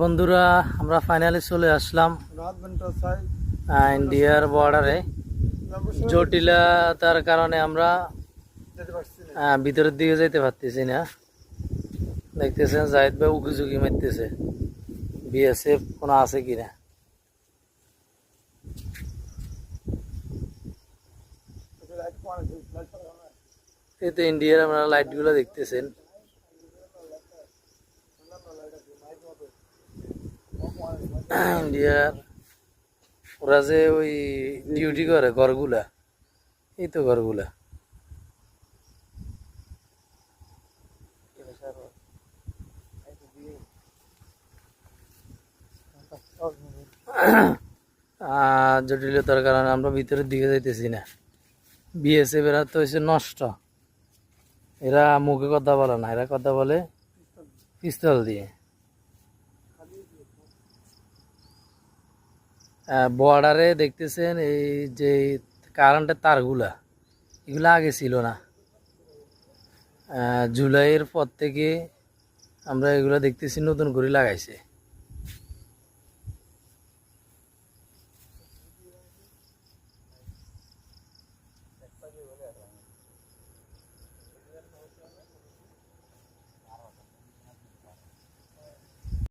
বন্ধুরা, আমরা ফাইনালি চলে আসলাম ইন্ডিয়ার বর্ডারে জটিলতার কারণে আমরা যেতে ভিতরের দিকে যাইতে পারতেছি না। দেখতেছেন, জাহিদ ভাই উকি ঝুঁকি মারতেছে। বিএসএফ কোনো আছে কিনা লাইট কোন? লাইট করা না এই তো ইন্ডিয়ার আপনারা লাইটগুলো দেখতেছেন। ওরা যে ওই ডিউটি করে ঘরগুলা, এই তো ঘরগুলা। জটিলতার কারণে আমরা ভিতরের দিকে যাইতেছি না। বিএসএফ এরা তো হচ্ছে নষ্ট। এরা মুখে কথা বলে না, এরা কথা বলে পিস্তল দিয়ে। বর্ডারে দেখতেছেন এই যে কারেন্টের তারগুলা, এগুলো আগে ছিল না। জুলাইয়ের পর থেকে আমরা এগুলো দেখতেছি, নতুন করে লাগাইছে।